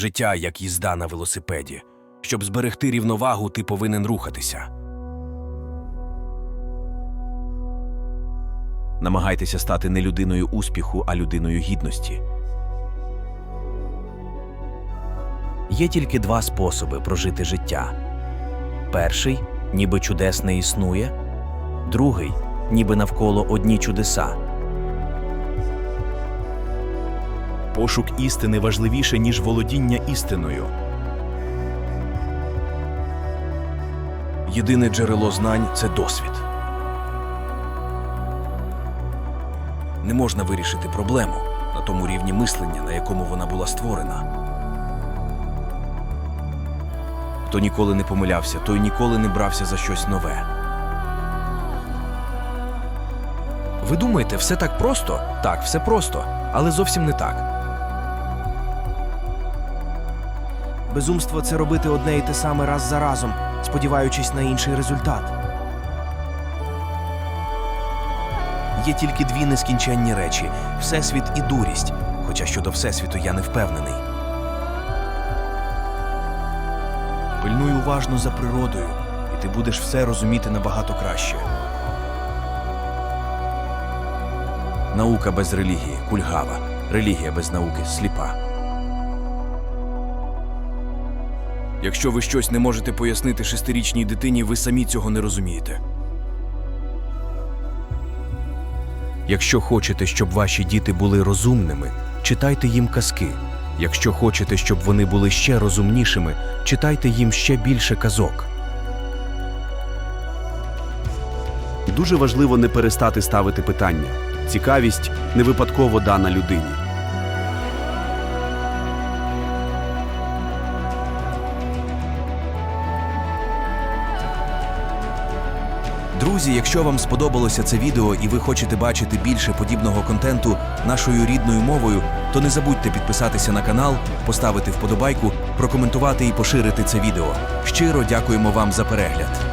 Життя як їзда на велосипеді. Щоб зберегти рівновагу, ти повинен рухатися. Намагайтеся стати не людиною успіху, а людиною гідності. Є тільки два способи прожити життя. Перший ніби чудес не існує, другий ніби навколо одні чудеса. Пошук істини важливіше, ніж володіння істиною. Єдине джерело знань це досвід. Не можна вирішити проблему на тому рівні мислення, на якому вона була створена. Хто ніколи не помилявся, той ніколи не брався за щось нове. Ви думаєте, все так просто? Так, все просто, але зовсім не так. Безумство це робити одне і те саме раз за разом, сподіваючись на інший результат. Є тільки дві нескінченні речі всесвіт і дурість. Хоча щодо всесвіту я не впевнений. Пильнуй уважно за природою, і ти будеш все розуміти набагато краще. Наука без релігії кульгава, релігія без науки сліпа. Якщо ви щось не можете пояснити шестирічній дитині, ви самі цього не розумієте. Якщо хочете, щоб ваші діти були розумними, читайте їм казки. Якщо хочете, щоб вони були ще розумнішими, читайте їм ще більше казок. Дуже важливо не перестати ставити питання. Цікавість не випадково дана людині. Друзі, якщо вам сподобалося це відео і ви хочете бачити більше подібного контенту нашою рідною мовою, то не забудьте підписатися на канал, поставити вподобайку, прокоментувати і поширити це відео. Щиро дякуємо вам за перегляд.